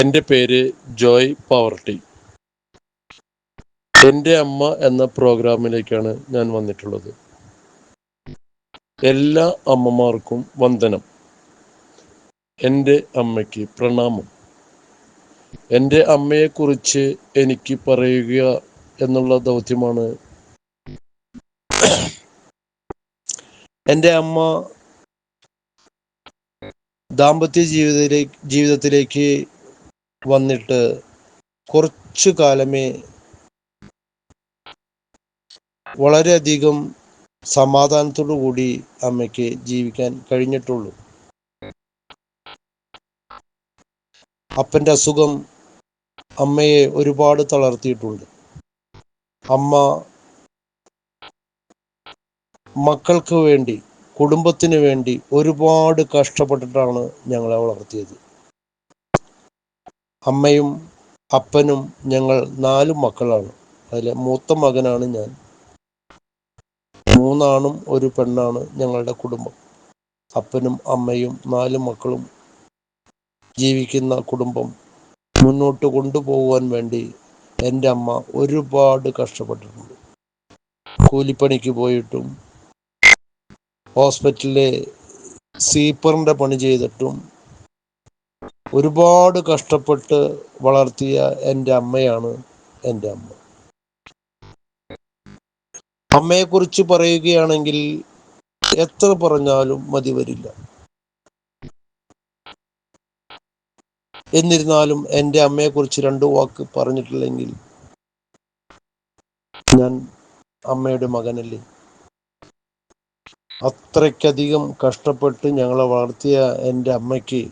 എന്റെ പേര് ജോയ് പവർട്ടി. എന്റെ അമ്മ എന്ന പ്രോഗ്രാമിലേക്കാണ് ഞാൻ വന്നിട്ടുള്ളത്. എല്ലാ അമ്മമാർക്കും വന്ദനം. എന്റെ അമ്മയ്ക്ക് പ്രണാമം. എന്റെ അമ്മയെക്കുറിച്ച് എനിക്ക് പറയുക എന്നുള്ള ദൗത്യമാണ് എന്റെ അമ്മ ദാമ്പത്യ ജീവിതത്തിലേക്ക് ജീവിതത്തിലേക്ക് വന്നിട്ട് കുറച്ചു കാലമേ വളരെയധികം സമാധാനത്തോടു കൂടി അമ്മയ്ക്ക് ജീവിക്കാൻ കഴിഞ്ഞിട്ടുള്ളൂ. അപ്പന്റെ അസുഖം അമ്മയെ ഒരുപാട് തളർത്തിയിട്ടുണ്ട്. അമ്മ മക്കൾക്ക് വേണ്ടി കുടുംബത്തിന് വേണ്ടി ഒരുപാട് കഷ്ടപ്പെട്ടിട്ടാണ് ഞങ്ങളെ വളർത്തിയത്. അമ്മയും അപ്പനും ഞങ്ങൾ നാല് മക്കളാണ്. അതിലെ മൂത്ത മകനാണ് ഞാൻ. മൂന്നാണും ഒരു പെണ്ണാണ് ഞങ്ങളുടെ കുടുംബം. അപ്പനും അമ്മയും നാല് മക്കളും ജീവിക്കുന്ന കുടുംബം മുന്നോട്ട് കൊണ്ടുപോകുവാൻ വേണ്ടി എന്റെ അമ്മ ഒരുപാട് കഷ്ടപ്പെട്ടിട്ടുണ്ട്. കൂലിപ്പണിക്ക് പോയിട്ടും ഹോസ്പിറ്റലിലെ സീപ്പറിന്റെ പണി ചെയ്തിട്ടും ഒരുപാട് കഷ്ടപ്പെട്ട് വളർത്തിയ എന്റെ അമ്മയാണ് എന്റെ അമ്മ. അമ്മയെക്കുറിച്ച് പറയുകയാണെങ്കിൽ എത്ര പറഞ്ഞാലും മതി വരില്ല. എന്നിരുന്നാലും എന്റെ അമ്മയെക്കുറിച്ച് രണ്ട് വാക്ക് പറഞ്ഞിട്ടില്ലെങ്കിൽ ഞാൻ അമ്മയുടെ മകനല്ലേ? അത്രയ്ക്കധികം കഷ്ടപ്പെട്ട് ഞങ്ങളെ വളർത്തിയ എന്റെ അമ്മയ്ക്ക്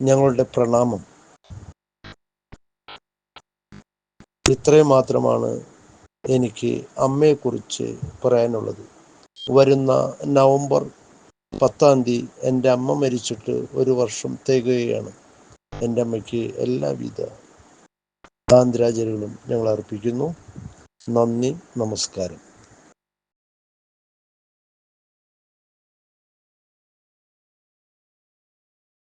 ഞങ്ങളുടെ പ്രണാമം. ഇത്രയും മാത്രമാണ് എനിക്ക് അമ്മയെക്കുറിച്ച് പറയാനുള്ളത്. വരുന്ന നവംബർ പത്താം തീയതി എന്റെ അമ്മ മരിച്ചിട്ട് ഒരു വർഷം തികയുകയാണ്. എന്റെ അമ്മയ്ക്ക് എല്ലാവിധ ആന്തരാചരികളും ഞങ്ങൾ അർപ്പിക്കുന്നു. നന്ദി നമസ്കാരം.